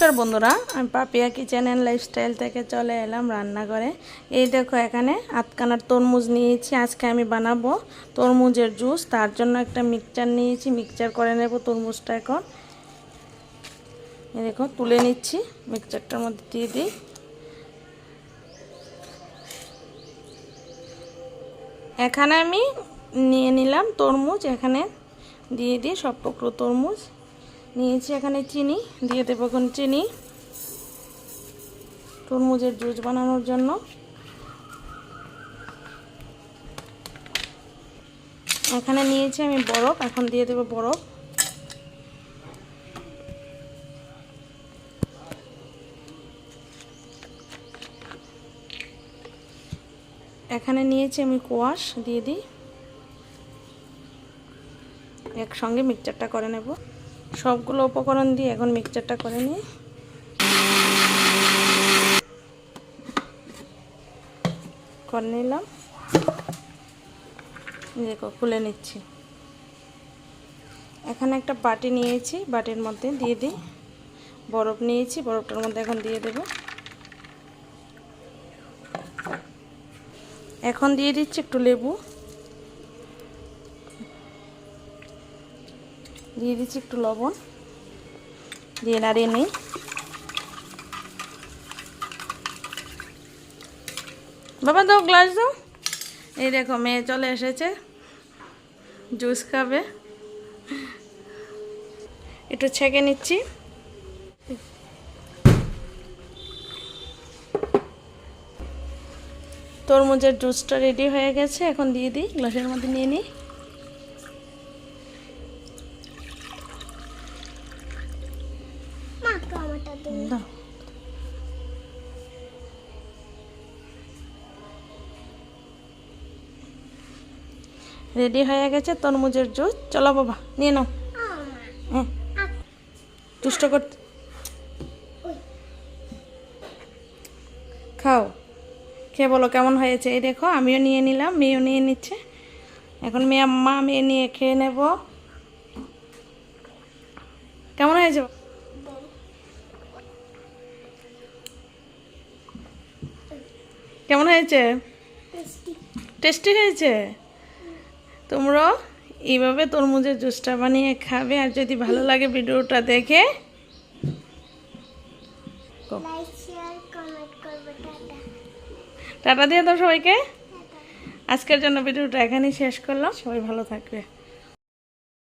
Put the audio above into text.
নমস্কার বন্ধুরা, আমি পাপিয়া কিচেন অ্যান্ড লাইফস্টাইল থেকে চলে এলাম রান্নাঘরে। এই দেখো এখানে আটকানার তরমুজ নিয়েছি, আজকে আমি বানাবো তরমুজের জুস। তার জন্য একটা মিক্সচার নিয়েছি, মিক্সচার করে নেব তরমুজটা এখন। এই দেখো, তুলে নিচ্ছি, মিক্সচারটার মধ্যে দিয়ে দিই। এখানে আমি নিয়ে নিলাম তরমুজ, এখানে দিয়ে দিই সব টুকরো তরমুজ। নিয়েছি এখানে চিনি, দিয়ে দেবো এখন চিনি, তরমুজের জুস বানানোর জন্য। এখানে নিয়েছি আমি বরফ, এখন দিয়ে দেবো বরফ। এখানে নিয়েছি আমি কোয়াশ, দিয়ে দিই। একসঙ্গে মিক্সচারটা করে নেব। সবগুলো উপকরণ দিয়ে এখন মিক্সচারটা করে নিই। করে নিলাম। দেখো, খুলে নিচ্ছি। এখানে একটা বাটি নিয়েছি, বাটির মধ্যে দিয়ে দিই। বরফ নিয়েছি, বরফটার মধ্যে এখন দিয়ে দেব। এখন দিয়ে দিচ্ছি একটু লেবু। দিয়ে দিচ্ছি একটু লবণ। দিয়ে নাড়িয়ে নিই। বাবা দাও গ্লাস দাও। এই দেখো, মেয়ে চলে এসেছে। জুস খাবে। একটু ছেঁকে নিচ্ছি। তরমুজের জুসটা রেডি হয়ে গেছে। এখন দিয়ে দিই গ্লাসের মধ্যে নিয়ে নিই। রেডি হয়ে গেছে তরমুজের জুস। চলো বাবা নিয়ে নাও। হ্যাঁ দুষ্ট করতে খাও। খেয়ে বলো কেমন হয়েছে। এই দেখো আমিও নিয়ে নিলাম মেয়েও নিয়ে নিচ্ছে। এখন মেয়ে মা মেয়ে নিয়ে খেয়ে নেব। কেমন হয়েছে? কেমন হয়েছে? টেস্টি হয়েছে? তোমরাও এইভাবে তরমুজের জুসটা বানিয়ে খাবে আর যদি ভালো লাগে ভিডিওটা দেখে। টাটা। দিয়ে তো সবাইকে। আজকের জন্য ভিডিওটা এখানেই শেষ করলাম। সবাই ভালো থাকবে।